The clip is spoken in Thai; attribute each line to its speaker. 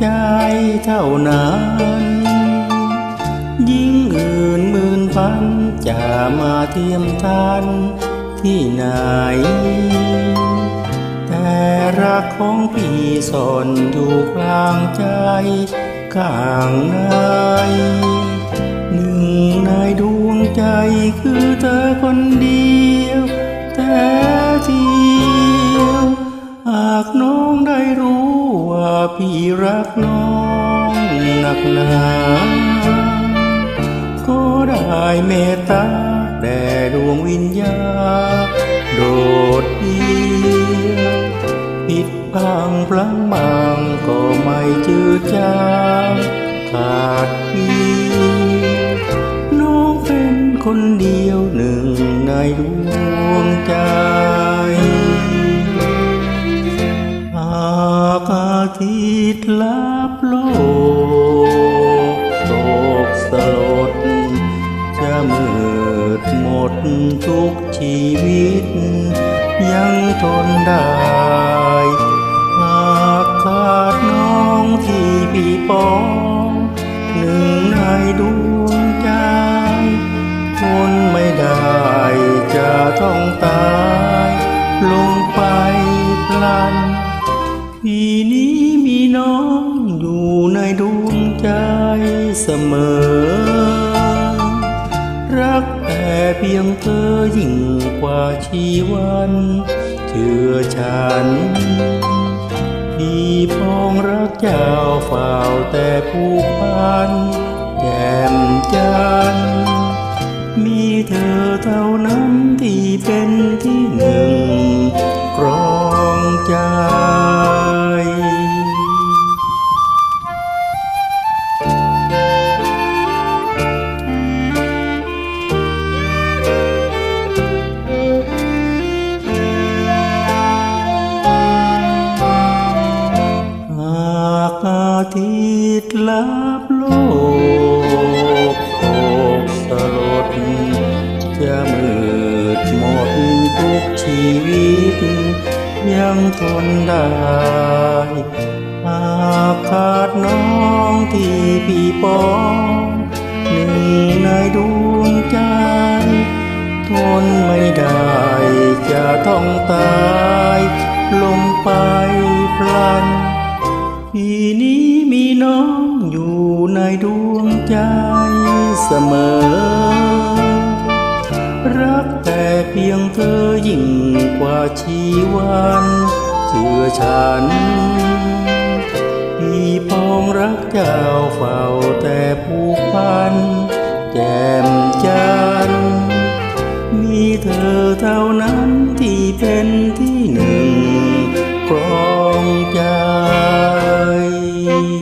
Speaker 1: ใจเท่านั้น ยิ่งอื่นหมื่นพันจะมาเทียมทันที่ไหน แต่รักของพี่ซ่อนอยู่กลางใจข้างในหนึ่งในดวงใจคือเธอคน รักน้องหนักหนา ก็ได้เมตตาแด่ดวงวิญญาโดดเดี่ยวผิดพังพลังบางก็ไม่จืดจางขาดเพียงน้องเป็นคนเดียวหนึ่งในดวงใจ ทิตย์ลับโลกตกสลด จะมืดหมดทุกชีวิต ยังทนได้หากขาดน้องที่พี่ปองหนึ่งในดวงใจทนไม่ได้จะต้องตาย ลงไปพลัน นี้มีน้องอยู่ในดวงใจเสมอ รักแต่เพียงเธอยิ่งกว่าชีวันเชื่อฉัน พี่พองรักเจ้าเฝ้าแต่ผูกพันแย้มจัน มีเธอเท่านั้นที่เป็นที่หนึ่ง ทิตย์ลับโลกโอกสลดจะมืดหมดทุกชีวิต ยังทนได้หากขาดน้องที่พี่ปองหนึ่งในดวงใจ ทนไม่ได้จะต้องตาย ลงไปพลัน นี้มีน้องอยู่ในดวงใจเสมอ รักแต่เพียงเธอยิ่งกว่าชีวันเชื่อฉัน พี่พองรักเจ้าเฝ้าแต่ผูกพัน แจ่มจัน มีเธอเท่านั้นที่เป็นที่หนึ่งครองใจ Música